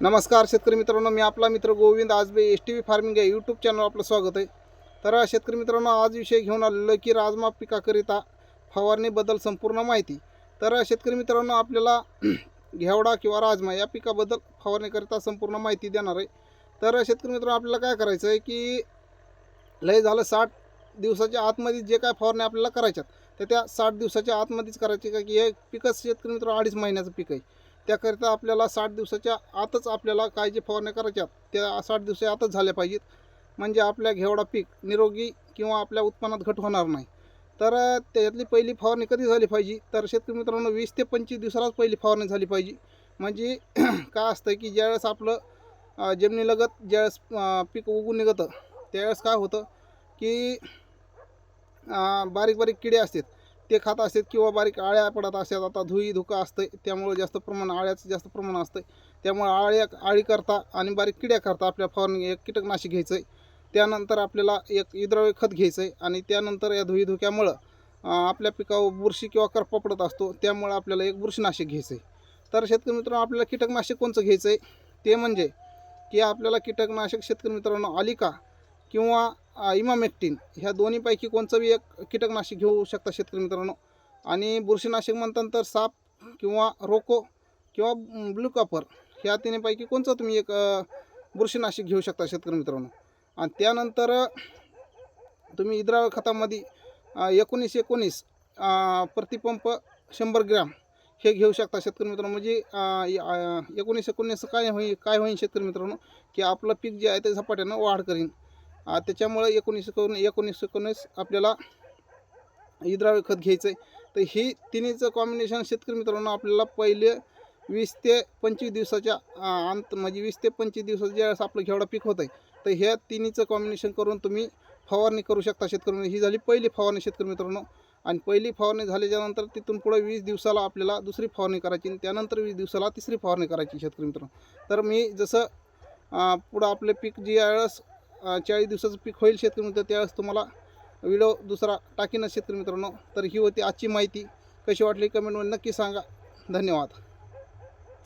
नमस्कार शेतकरी मित्रांनो मी आपला मित्र Govind Ajabe S T V farming या यूट्यूब चॅनल आपलं स्वागत आहे. तर शेतकरी मित्रांनो आज विषय घेऊन आलेलो की राजमा पिकाकरिता फवारणीबद्दल संपूर्ण माहिती. तर शेतकरी मित्रांनो आपल्याला घेवडा किंवा राजमा या पिकाबद्दल फवारणीकरिता संपूर्ण माहिती देणार आहे. तर शेतकरी मित्रांनो आपल्याला काय करायचं आहे की लय झालं साठ दिवसाच्या आतमध्ये जे काय फवारणी आपल्याला करायच्यात तर त्या साठ दिवसाच्या आतमध्येच करायची का की हे पिकच शेतकरी मित्र अडीच महिन्याचं पीक आहे. त्याकरिता आपल्याला साठ दिवसाच्या आतच आपल्याला काय जे फवारण्या करायच्या त्या साठ दिवसाच्या आतच झाल्या पाहिजेत. म्हणजे आपल्या घेवडा पीक निरोगी किंवा आपल्या उत्पन्नात घट होणार नाही. तर त्याच्यातली पहिली फवारणी कधी झाली पाहिजे? तर शेतकरी मित्रांनो वीस ते पंचवीस दिवसालाच पहिली फवारणी झाली पाहिजे. म्हणजे काय असतं की ज्यावेळेस आपलं जमिनीलगत ज्यावेळेस पीक उगून निघतं त्यावेळेस काय होतं की बारीक बारीक किडे असतात. ते खात असतात किंवा बारीक आळ्या पडत असतात. आता धुई धुका असतं. त्यामुळे जास्त प्रमाण आळ्याचं जास्त प्रमाण असतं. त्यामुळे आळ्या आळी करता आणि बारीक किड्या करता आपल्या फवारणी एक कीटकनाशक घ्यायचं आहे त्यानंतर आपल्याला एक विद्राव्य खत घ्यायचं आहे आणि त्यानंतर या धुई धुक्यामुळं आपल्या पिकावर बुरशी किंवा करपा पडत असतो. त्यामुळं आपल्याला एक बुरशीनाशक घ्यायचं आहे तर शेतकरी मित्रांनो आपल्याला कीटकनाशक कोणचं घ्यायचं आहे ते म्हणजे की आपल्याला कीटकनाशक शेतकरी मित्रांनो आलिका किंवा इमामेक्टिन ह्या दोन्हीपैकी कोणचं बी एक कीटकनाशक घेऊ शकता शेतकरी मित्रांनो. आणि बुरशीनाशक म्हणतात तर साप किंवा रोको किंवा ब्लू कॉपर. ह्या तिन्हीपैकी कोणचं तुम्ही एक बुरशीनाशक घेऊ शकता शेतकरी मित्रांनो. आणि त्यानंतर तुम्ही इद्रावळ खतामध्ये एकोणीस एकोणीस प्रतिपंप शंभर ग्रॅम हे घेऊ शकता शेतकरी मित्रांनो. म्हणजे एकोणीस एकोणीस काय होईल काय होईल शेतकरी मित्रांनो की आपलं पीक जे आहे ते झपाट्यानं वाढ करीन. त्याच्यामुळे एकोणीस एकोण एकोणीस एकोणीस आपल्याला इद्राव्य खत घ्यायचं आहे तर ही तिन्हीचं कॉम्बिनेशन शेतकरी मित्रांनो आपल्याला पहिले वीस ते पंचवीस दिवसाच्या अंत म्हणजे वीस ते पंचवीस दिवसाच्या ज्यावेळेस आपलं घेवडा पीक होतं आहे तर ह्या तिन्हीचं कॉम्बिनेशन करून तुम्ही फवारणी करू शकता शेतकरी ही झाली पहिली फवारणी शेतकरी मित्रांनो. आणि पहिली फवारणी झाल्याच्यानंतर तिथून पुढे वीस दिवसाला आपल्याला दुसरी फवारणी करायची आणि त्यानंतर वीस दिवसाला तिसरी फवारणी करायची शेतकरी मित्रांनो. तर मी जसं पुढं आपले पीक जी वेळेस चाळीस दिवसाचं पीक होईल शेतकरी मित्र त्यावेळेस तुम्हाला व्हिडिओ दुसरा टाकीनच शेतकरी मित्रांनो. तर ही होती आजची माहिती. कशी वाटली कमेंटमध्ये नक्की सांगा. धन्यवाद.